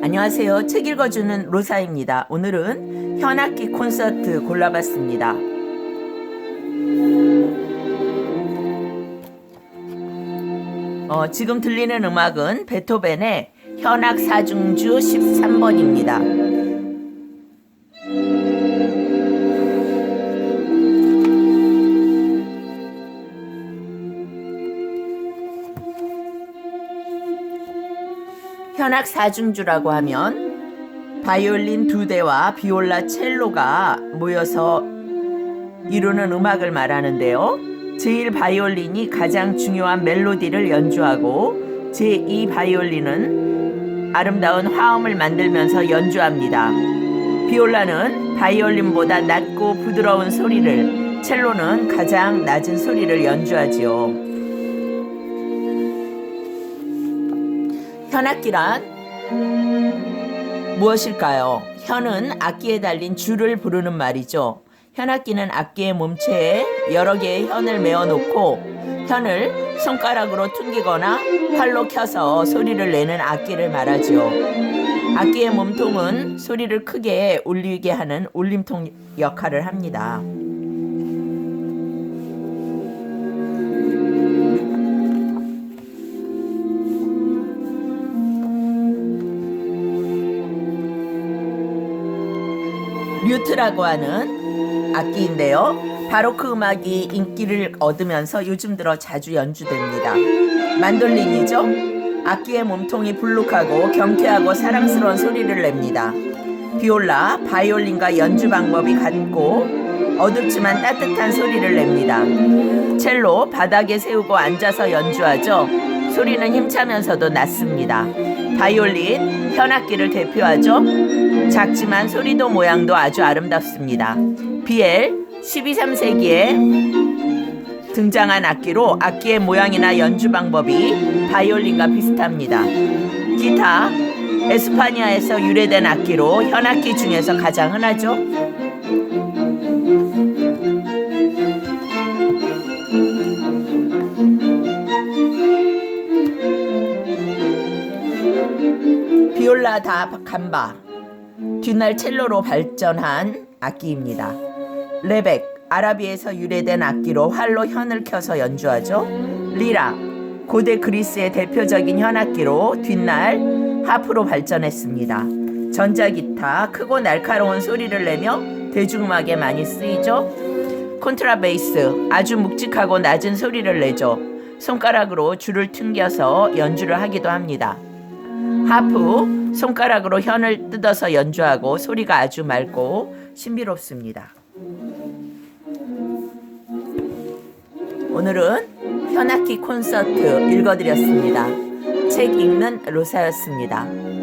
안녕하세요. 책 읽어주는 로사입니다. 오늘은 현악기 콘서트 골라봤습니다. 어, 지금 들리는 음악은 베토벤의 현악 사중주 13번입니다. 현악 사중주라고 하면 바이올린 두 대와 비올라 첼로가 모여서 이루는 음악을 말하는데요. 제1 바이올린이 가장 중요한 멜로디를 연주하고 제2 바이올린은 아름다운 화음을 만들면서 연주합니다. 비올라는 바이올린보다 낮고 부드러운 소리를, 첼로는 가장 낮은 소리를 연주하지요. 현악기란 무엇일까요? 현은 악기에 달린 줄을 부르는 말이죠. 현악기는 악기의 몸체에 여러 개의 현을 메어 놓고 현을 손가락으로 퉁기거나 활로 켜서 소리를 내는 악기를 말하지요. 악기의 몸통은 소리를 크게 울리게 하는 울림통 역할을 합니다. 류트라고 하는 악기인데요. 바로크 음악이 인기를 얻으면서 요즘 들어 자주 연주됩니다. 만돌린이죠. 악기의 몸통이 불룩하고 경쾌하고 사랑스러운 소리를 냅니다. 비올라, 바이올린과 연주 방법이 같고 어둡지만 따뜻한 소리를 냅니다. 첼로, 바닥에 세우고 앉아서 연주하죠. 소리는 힘차면서도 낮습니다. 바이올린, 현악기를 대표하죠. 작지만 소리도 모양도 아주 아름답습니다. 비엘 12, 3세기에 등장한 악기로 악기의 모양이나 연주 방법이 바이올린과 비슷합니다. 기타 에스파니아에서 유래된 악기로 현악기 중에서 가장 흔하죠. 비올라 다 감바 뒷날 첼로로 발전한 악기입니다. 레벡 아라비에서 유래된 악기로 활로 현을 켜서 연주하죠. 리라 고대 그리스의 대표적인 현악기로 뒷날 하프로 발전했습니다. 전자기타 크고 날카로운 소리를 내며 대중음악에 많이 쓰이죠. 콘트라베이스 아주 묵직하고 낮은 소리를 내죠. 손가락으로 줄을 튕겨서 연주를 하기도 합니다. 하프 손가락으로 현을 뜯어서 연주하고 소리가 아주 맑고 신비롭습니다. 오늘은 현악기 콘서트 읽어드렸습니다. 책 읽는 로사였습니다.